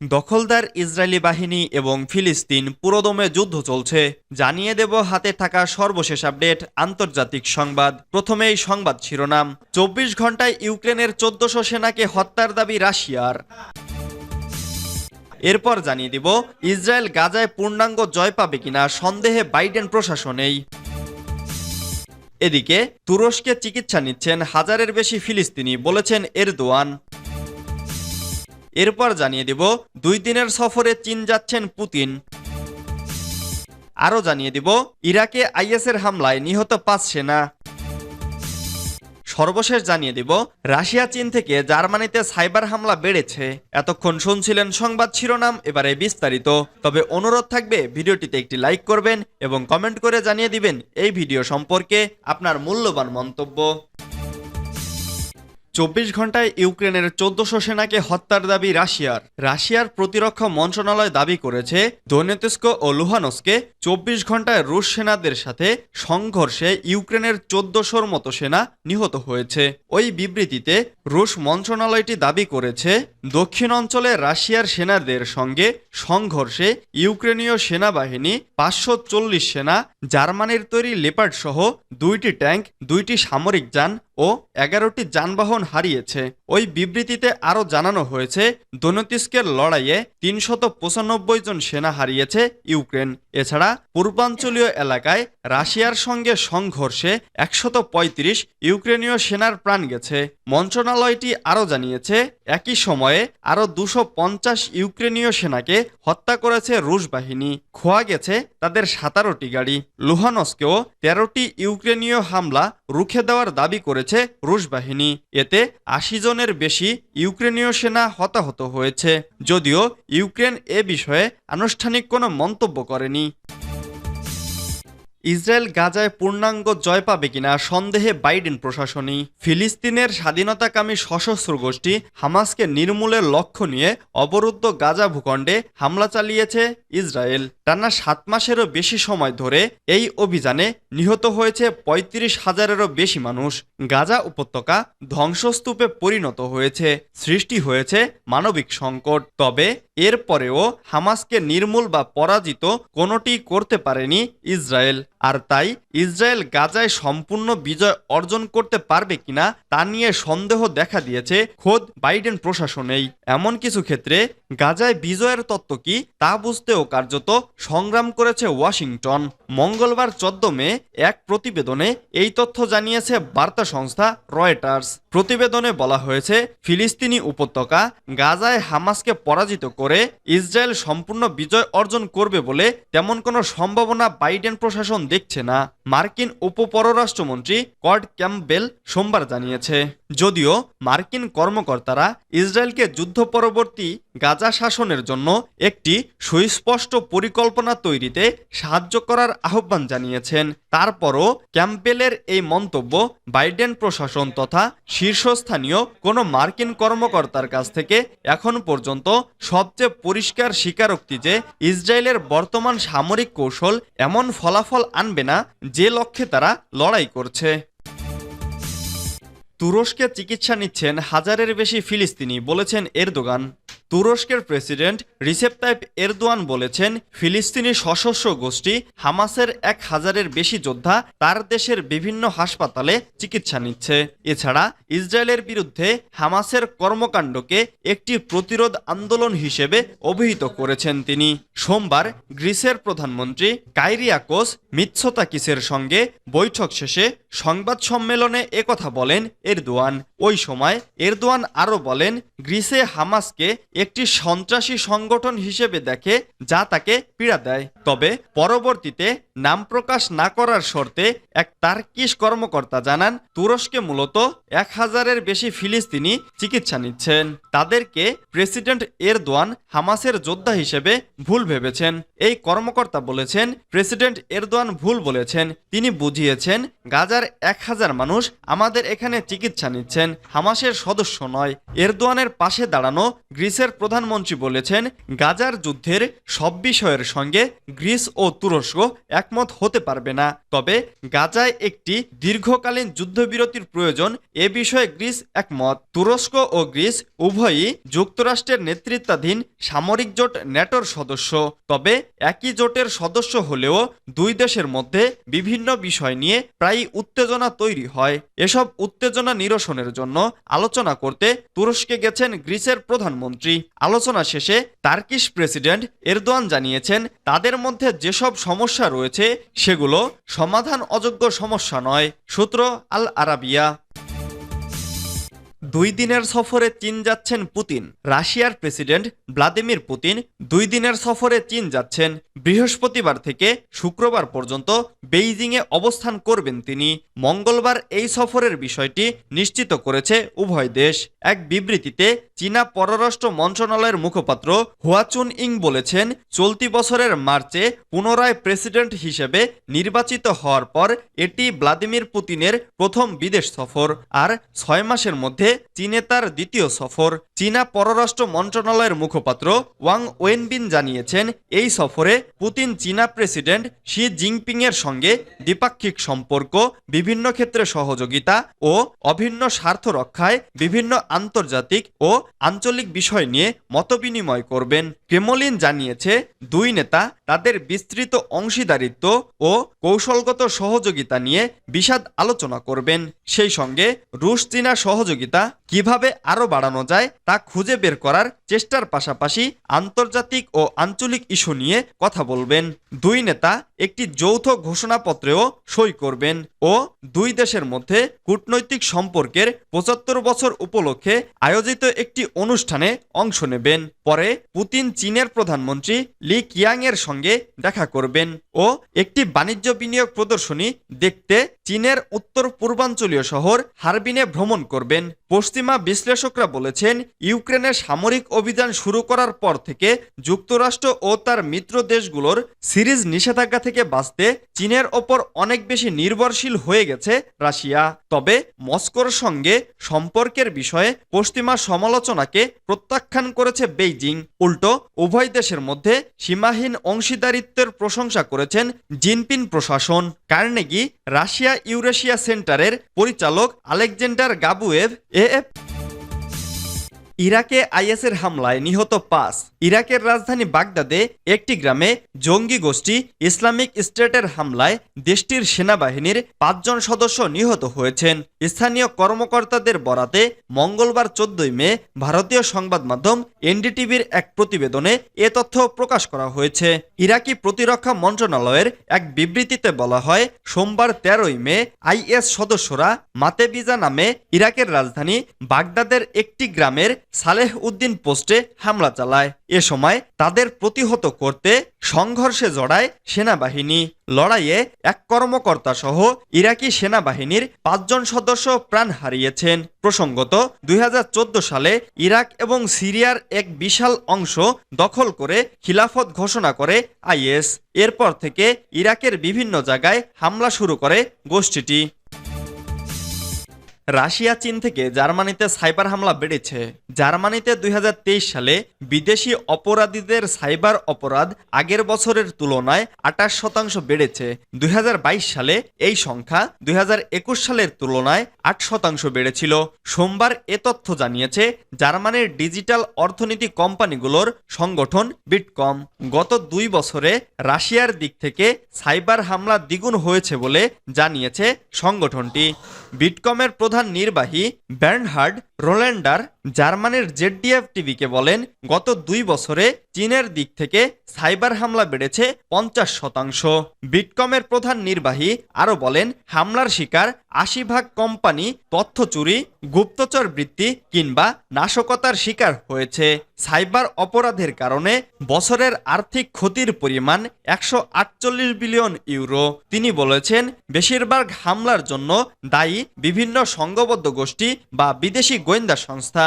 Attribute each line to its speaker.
Speaker 1: দখলদার ইসরায়েলি বাহিনী এবং ফিলিস্তিন পুরোদমে যুদ্ধ চলছে। জানিয়ে দেব হাতে থাকা সর্বশেষ আপডেট, আন্তর্জাতিক সংবাদ। প্রথমেই সংবাদ শিরোনাম। চব্বিশ ঘন্টায় ইউক্রেনের চোদ্দশো সেনাকে হত্যার দাবি রাশিয়ার। এরপর জানিয়ে দিব, ইসরায়েল গাজায় পূর্ণাঙ্গ জয় পাবে কিনা সন্দেহে বাইডেন প্রশাসনেই। এদিকে তুরস্কে চিকিৎসা নিচ্ছেন হাজারের বেশি ফিলিস্তিনি, বলেছেন এরদোয়ান। এরপর জানিয়ে দিব, দুই দিনের সফরে চীন যাচ্ছেন পুতিন। আরও জানিয়ে দিব, ইরাকে আইএসের হামলায় নিহত পাঁচ সেনা। সর্বশেষ জানিয়ে দিব, রাশিয়া চীন থেকে জার্মানিতে সাইবার হামলা বেড়েছে। এতক্ষণ শুনছিলেন সংবাদ শিরোনাম, এবারে বিস্তারিত। তবে অনুরোধ থাকবে, ভিডিওটিতে একটি লাইক করবেন এবং কমেন্ট করে জানিয়ে দিবেন, এই ভিডিও সম্পর্কে আপনার মূল্যবান মন্তব্য। চব্বিশ ঘন্টায় ইউক্রেনের চোদ্দশো সেনাকে হত্যার দাবি রাশিয়ার। রাশিয়ার প্রতিরক্ষা মন্ত্রণালয় দাবি করেছে দোনেতস্ক ও লুহানস্কে চব্বিশ ঘন্টায় রুশ সেনাদের সাথে সংঘর্ষে ইউক্রেনের চোদ্দশোর মতো সেনা নিহত হয়েছে। ওই বিবৃতিতে রুশ মন্ত্রণালয়টি দাবি করেছে দক্ষিণ অঞ্চলে রাশিয়ার সেনাদের সঙ্গে সংঘর্ষে ইউক্রেনীয় সেনাবাহিনী পাঁচশো চল্লিশ সেনা, জার্মানির তৈরি লেপার্ড সহ দুইটি ট্যাঙ্ক, দুইটি সামরিক যান ও এগারোটি যানবাহন হারিয়েছে, ওই বিবৃতিতে আরও জানানো হয়েছে দোনতিস্কের লড়াইয়ে তিনশত পঁচানব্বই জন সেনা হারিয়েছে ইউক্রেন। এছাড়া পূর্বাঞ্চলীয় এলাকায় রাশিয়ার সঙ্গে সংঘর্ষে একশত পঁয়ত্রিশ ইউক্রেনীয় সেনার প্রাণ গেছে। মন্ত্রণালয়টি আরও জানিয়েছে, একই সময়ে আরও দুশো পঞ্চাশ ইউক্রেনীয় সেনাকে হত্যা করেছে রুশ বাহিনী। খোয়া গেছে তাদের সাতারোটি গাড়ি। লুহানস্কেও তেরোটি ইউক্রেনীয় হামলা রুখে দেওয়ার দাবি করেছে রুশ বাহিনী। এতে আশি জনের বেশি ইউক্রেনীয় সেনা হতাহত হয়েছে। যদিও ইউক্রেন এ বিষয়ে আনুষ্ঠানিক কোনো মন্তব্য করেনি। ইসরায়েল গাজায় পূর্ণাঙ্গ জয় পাবে কিনা সন্দেহে বাইডেন প্রশাসনই। ফিলিস্তিনের স্বাধীনতাকামী সশস্ত্র গোষ্ঠী হামাসকে নির্মূলের লক্ষ্য নিয়ে অবরুদ্ধ গাজা ভূখণ্ডে হামলা চালিয়েছে ইসরায়েল। টানা সাত মাসেরও বেশি সময় ধরে এই অভিযানে নিহত হয়েছে পঁয়ত্রিশ হাজারেরও বেশি মানুষ। গাজা উপত্যকা ধ্বংসস্তূপে পরিণত হয়েছে, সৃষ্টি হয়েছে মানবিক সংকট। তবে এরপরেও হামাসকে নির্মূল বা পরাজিত কোনোটি করতে পারেনি ইসরায়েল। আর তাই ইসরায়েল গাজায় সম্পূর্ণ বিজয় অর্জন করতে পারবে কিনা তা নিয়ে সন্দেহ দেখা দিয়েছে খোদ বাইডেন প্রশাসনেই। এমন কিছু ক্ষেত্রে গাজায় বিজয়ের তত্ত্ব কি তা বুঝতেও কার্যত সংগ্রাম করেছে ওয়াশিংটন। মঙ্গলবার চোদ্দ মে এক প্রতিবেদনে এই তথ্য জানিয়েছে বার্তা সংস্থা রয়টার্স। প্রতিবেদনে বলা হয়েছে, ফিলিস্তিনি উপত্যকা গাজায় হামাসকে পরাজিত করে ইসরায়েল সম্পূর্ণ বিজয় অর্জন করবে বলে তেমন কোনো সম্ভাবনা বাইডেন প্রশাসন দেখছে না। মার্কিন উপপররাষ্ট্রমন্ত্রী কড ক্যাম্পবেল সোমবার জানিয়েছে, যদিও মার্কিন কর্মকর্তারা ইসরায়েলকে যুদ্ধ পরবর্তী গাজা শাসনের জন্য একটি সুস্পষ্ট পরিকল্পনা তৈরিতে সাহায্য করার আহ্বান জানিয়েছেন। তারপরও ক্যাম্পেলের এই মন্তব্য বাইডেন প্রশাসন তথা শীর্ষস্থানীয় কোনো মার্কিন কর্মকর্তার কাছ থেকে এখন পর্যন্ত সবচেয়ে পরিষ্কার স্বীকারোক্তি যে ইসরায়েলের বর্তমান সামরিক কৌশল এমন ফলাফল আনবে না, যে লক্ষ্যে তারা লড়াই করছে। তুরস্কে চিকিৎসা নিচ্ছেন হাজারের বেশি ফিলিস্তিনি, বলেছেন এরদোগান। তুরস্কের প্রেসিডেন্ট রিসেপ তাইপ এরদোয়ান বলেছেন, ফিলিস্তিনি সশস্ত্র গোষ্ঠী হামাসের এক হাজারের বেশি যোদ্ধা তার দেশের বিভিন্ন হাসপাতালে চিকিৎসা নিচ্ছে। এছাড়া ইসরায়েলের বিরুদ্ধে হামাসের কর্মকাণ্ডকে একটি প্রতিরোধ আন্দোলন হিসেবে অভিহিত করেছেন তিনি। সোমবার গ্রিসের প্রধানমন্ত্রী কাইরিয়াকোস মিৎসোতাকিসের সঙ্গে? বৈঠক শেষে সংবাদ সম্মেলনে একথা বলেন এরদোয়ান। ওই সময় এরদোয়ান আরও বলেন, গ্রিসে হামাসকে একটি সন্ত্রাসী সংগঠন হিসেবে দেখে যা তাকে পীড়া দেয়। তবে পরবর্তীতে নাম প্রকাশ না করার শর্তে এক তার্কিশ কর্মকর্তা জানান, তুরস্কে মূলত এক হাজারের বেশি ফিলিস্তিনি চিকিৎসা নিচ্ছেন। তাদেরকে প্রেসিডেন্ট এরদোয়ান হামাসের যোদ্ধা হিসেবে ভুল ভেবেছেন। এই কর্মকর্তা বলেছেন, প্রেসিডেন্ট এরদোয়ান এরদোয়ান ভুল বলেছেন। তিনি বুঝিয়েছেন, গাজার এক হাজার মানুষ আমাদের এখানে চিকিৎসা নিচ্ছেন, হামাসের সদস্য নয়। এরদোয়ানের পাশে দাঁড়ানো গ্রিসের প্রধানমন্ত্রী বলেছেন, গাজার যুদ্ধের সব বিষয়ের সঙ্গে গ্রিস ও তুরস্ক একমত হতে পারবে না। তবে গাজায় একটি দীর্ঘকালীন যুদ্ধবিরতির প্রয়োজন, এ বিষয়ে গ্রিস একমত। তুরস্ক ও গ্রিস উভয়ই যুক্তরাষ্ট্রের নেতৃত্বাধীন সামরিক জোট ন্যাটোর সদস্য। তবে একই জোটের সদস্য হলেও দুই দেশের মধ্যে বিভিন্ন বিষয় নিয়ে প্রায়ই উত্তেজনা তৈরি হয়। এসব উত্তেজনা নিরসনের জন্য আলোচনা করতে তুরস্কে গেছেন গ্রিসের প্রধানমন্ত্রী। আলোচনা শেষে তার্কিশ প্রেসিডেন্ট এরদোয়ান জানিয়েছেন, তাদের মধ্যে যেসব সমস্যা রয়েছে, সেগুলো সমাধান অযোগ্য সমস্যা নয়। সূত্র আল আরাবিয়া দুই দিনের সফরে চীন যাচ্ছেন পুতিন। রাশিয়ার প্রেসিডেন্ট ভ্লাদিমির পুতিন দুই দিনের সফরে চীন যাচ্ছেন। বৃহস্পতিবার থেকে শুক্রবার পর্যন্ত বেইজিংয়ে অবস্থান করবেন তিনি। মঙ্গলবার এই সফরের বিষয়টি নিশ্চিত করেছে উভয় দেশ। এক বিবৃতিতে চীনা পররাষ্ট্র মন্ত্রণালয়ের মুখপাত্র হুয়াচুন ইং বলেছেন, চলতি বছরের মার্চে পুনরায় প্রেসিডেন্ট হিসেবে নির্বাচিত হওয়ার পর এটি ভ্লাদিমির পুতিনের প্রথম বিদেশ সফর। আর ছয় মাসের মধ্যে চীনে তার দ্বিতীয় সফর। চীনা পররাষ্ট্র মন্ত্রণালয়ের মুখপাত্র ওয়াং ওয়েনবিন জানিয়েছেন, এই সফরে পুতিন চীনা প্রেসিডেন্ট শি জিনপিং এর সঙ্গে দ্বিপাক্ষিক সম্পর্ক, বিভিন্ন ক্ষেত্রে সহযোগিতা ও অভিন্ন স্বার্থ রক্ষায় বিভিন্ন আন্তর্জাতিক ও আঞ্চলিক বিষয় নিয়ে মতবিনিময় করবেন। ক্রেমলিন জানিয়েছে, দুই নেতা তাদের বিস্তৃত অংশীদারিত্ব ও কৌশলগত সহযোগিতা নিয়ে বিশদ আলোচনা করবেন। সেই সঙ্গে রুশ চীনা সহযোগিতা কীভাবে আরও বাড়ানো যায় তা খুঁজে বের করার চেষ্টার পাশাপাশি আন্তর্জাতিক ও আঞ্চলিক ইস্যু নিয়ে কথা বলবেন। দুই নেতা একটি যৌথ ঘোষণাপত্রেও সই করবেন ও দুই দেশের মধ্যে কূটনৈতিক সম্পর্কের পঁচাত্তর বছর উপলক্ষে আয়োজিত একটি অনুষ্ঠানে অংশ নেবেন। পরে পুতিন চীনের প্রধানমন্ত্রী লি কিয়াং এর সঙ্গে দেখা করবেন ও একটি বাণিজ্য বিনিয়োগ প্রদর্শনী দেখতে চীনের উত্তর পূর্বাঞ্চলীয় শহর হারবিনে ভ্রমণ করবেন। পশ্চিমা বিশ্লেষকরা বলেছেন ইউক্রেনের সামরিক অভিযান শুরু করার পর থেকে যুক্তরাষ্ট্র ও তার মিত্র দেশগুলোর সিরিজ নিষেধাজ্ঞা থেকে বাঁচতে চীনের ওপর অনেক বেশি নির্ভরশীল হয়ে গেছে রাশিয়া। তবে মস্কোর সঙ্গে সম্পর্কের বিষয়ে পশ্চিমা সমালোচনাকে প্রত্যাখ্যান করেছে বেইজিং। উল্টো, উভয় দেশের মধ্যে সীমাহীন অংশীদারিত্বের প্রশংসা করেছেন জিনপিন প্রশাসন। কার্নেগি, রাশিয়া ইউরেশিয়া সেন্টারের পরিচালক আলেকজেন্ডার গাবুয়েভ এএফ ইরাকে আইএসের হামলায় নিহত পাঁচ। ইরাকের রাজধানী বাগদাদে একটি গ্রামে জঙ্গি গোষ্ঠী ইসলামিক স্টেটের হামলায় দেশটির সেনাবাহিনীর পাঁচজন সদস্য নিহত হয়েছেন। স্থানীয় কর্মকর্তাদের বরাতে মঙ্গলবার চোদ্দই মে ভারতীয় সংবাদ মাধ্যম এনডিটিভির এক প্রতিবেদনে এ তথ্য প্রকাশ করা হয়েছে। ইরাকি প্রতিরক্ষা মন্ত্রণালয়ের এক বিবৃতিতে বলা হয়, সোমবার তেরোই মে আইএস সদস্যরা মাতেবিজা নামে ইরাকের রাজধানী বাগদাদের একটি গ্রামের সালেহ উদ্দিন পোস্টে হামলা চালায়। এ সময় তাদের প্রতিহত করতে সংঘর্ষে জড়ায় সেনাবাহিনী। লড়াইয়ে এক কর্মকর্তা সহ ইরাকি সেনাবাহিনীর পাঁচজন সদস্য প্রাণ হারিয়েছেন। প্রসঙ্গত, দুই হাজার চোদ্দ সালে ইরাক এবং সিরিয়ার এক বিশাল অংশ দখল করে খিলাফত ঘোষণা করে আইএস। এরপর থেকে ইরাকের বিভিন্ন জায়গায় হামলা শুরু করে গোষ্ঠীটি। রাশিয়া, চীন থেকে জার্মানিতে সাইবার হামলা বেড়েছে। জার্মানিতে দুই হাজার তেইশ সালে বিদেশি অপরাধীদের সাইবার অপরাধ আগের বছরের তুলনায় আঠাশ শতাংশ বেড়েছে। দুই হাজার বাইশ সালে এই সংখ্যা দুই হাজার একুশ সালের তুলনায় আট শতাংশ বেড়েছিল। সোমবার এ তথ্য জানিয়েছে জার্মানির ডিজিটাল অর্থনীতি কোম্পানিগুলোর সংগঠন বিটকম। গত দুই বছরে রাশিয়ার দিক থেকে সাইবার হামলা দ্বিগুণ হয়েছে বলে জানিয়েছে সংগঠনটি। বিটকমের প্রধান নির্বাহী ব্যার্নহার্ড রোল্যান্ডার জার্মানির জেডডিএফ টিভিকে বলেন, গত দুই বছরে চীনের দিক থেকে সাইবার হামলা বেড়েছে পঞ্চাশ শতাংশ। বিটকমের প্রধান নির্বাহী আরও বলেন, হামলার শিকার আশি ভাগ কোম্পানি তথ্য চুরি, গুপ্তচর বৃত্তি কিংবা নাশকতার শিকার হয়েছে। সাইবার অপরাধের কারণে বছরের আর্থিক ক্ষতির পরিমাণ একশো আটচল্লিশ বিলিয়ন ইউরো। তিনি বলেছেন, বেশিরভাগ হামলার জন্য দায়ী বিভিন্ন সংঘবদ্ধ গোষ্ঠী বা বিদেশি গোয়েন্দা সংস্থা।